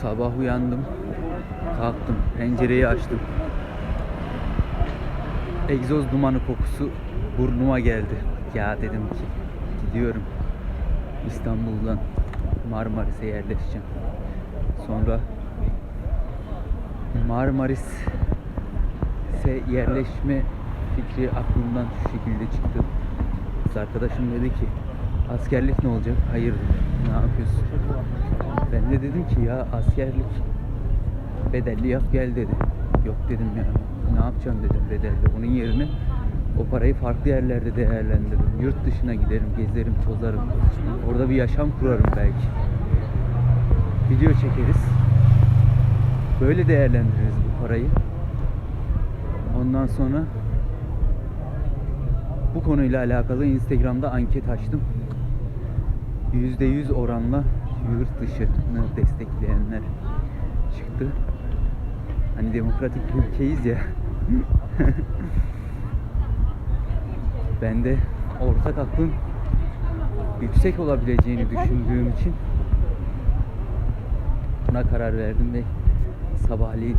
Sabah uyandım. Kalktım. Pencereyi açtım. Egzoz dumanı kokusu burnuma geldi. Ya dedim ki gidiyorum. İstanbul'dan Marmaris'e yerleşeceğim. Sonra Marmaris'e yerleşme fikri aklımdan şu şekilde çıktı. Arkadaşım dedi ki askerlik ne olacak? Hayır. Ne yapıyorsun? Ben de dedim ki ya askerlik bedelli yap gel dedi. Yok dedim ya ne yapacağım dedim bedelli. Onun yerine o parayı farklı yerlerde değerlendiririm. Yurt dışına giderim, gezerim, tozarım. Orada bir yaşam kurarım belki. Video çekeriz. Böyle değerlendiririz bu parayı. Ondan sonra bu konuyla alakalı Instagram'da anket açtım. %100 oranla yurt dışını destekleyenler çıktı. Hani demokratik bir ülkeyiz ya. ben de ortak aklın yüksek olabileceğini düşündüğüm için buna karar verdim ve sabahleyin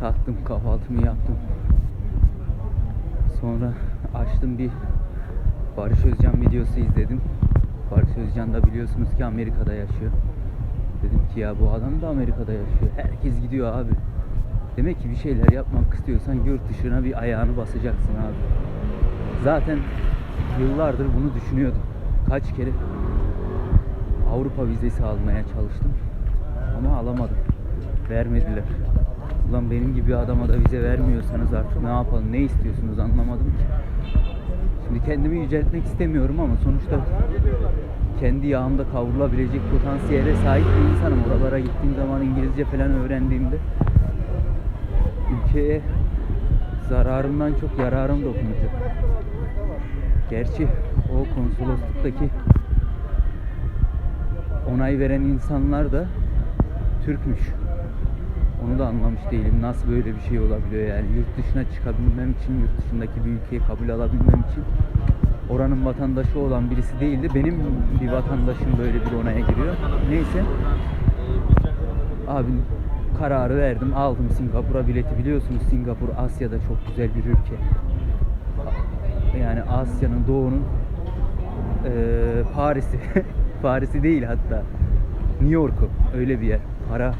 kalktım kahvaltımı yaptım. Sonra açtım bir Barış Özcan videosu izledim. Barış Özcan da biliyorsunuz ki Amerika'da yaşıyor. Dedim ki ya bu adam da Amerika'da yaşıyor. Herkes gidiyor abi. Demek ki bir şeyler yapmak istiyorsan yurt dışına bir ayağını basacaksın abi. Zaten yıllardır bunu düşünüyordum. Kaç kere Avrupa vizesi almaya çalıştım. Ama alamadım. Vermediler. Ulan benim gibi adama da vize vermiyorsanız artık ne yapalım, ne istiyorsunuz anlamadım ki. Şimdi kendimi yüceltmek istemiyorum ama sonuçta kendi yağımda kavrulabilecek potansiyele sahip bir insanım. Oralara gittiğim zaman İngilizce falan öğrendiğimde ülkeye zararımdan çok yararım dokunacak. Gerçi o konsolosluktaki onay veren insanlar da Türkmüş. Onu da anlamış değilim. Nasıl böyle bir şey olabiliyor yani. Yurt dışına çıkabilmem için, yurt dışındaki bir ülkeye kabul alabilmem için oranın vatandaşı olan birisi değil de benim bir vatandaşım böyle bir onaya giriyor. Neyse. Abi kararı verdim. Aldım Singapur'a bileti. Biliyorsunuz Singapur Asya'da çok güzel bir ülke. Yani Asya'nın doğunun eee, Paris'i. Paris'i değil hatta. New York'u. Öyle bir yer. Para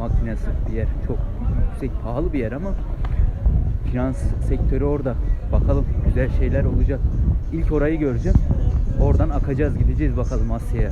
makinesi bir yer. Çok yüksek, pahalı bir yer ama finans sektörü orada. Bakalım güzel şeyler olacak. İlk orayı göreceğim. Oradan akacağız, gideceğiz bakalım Asya'ya.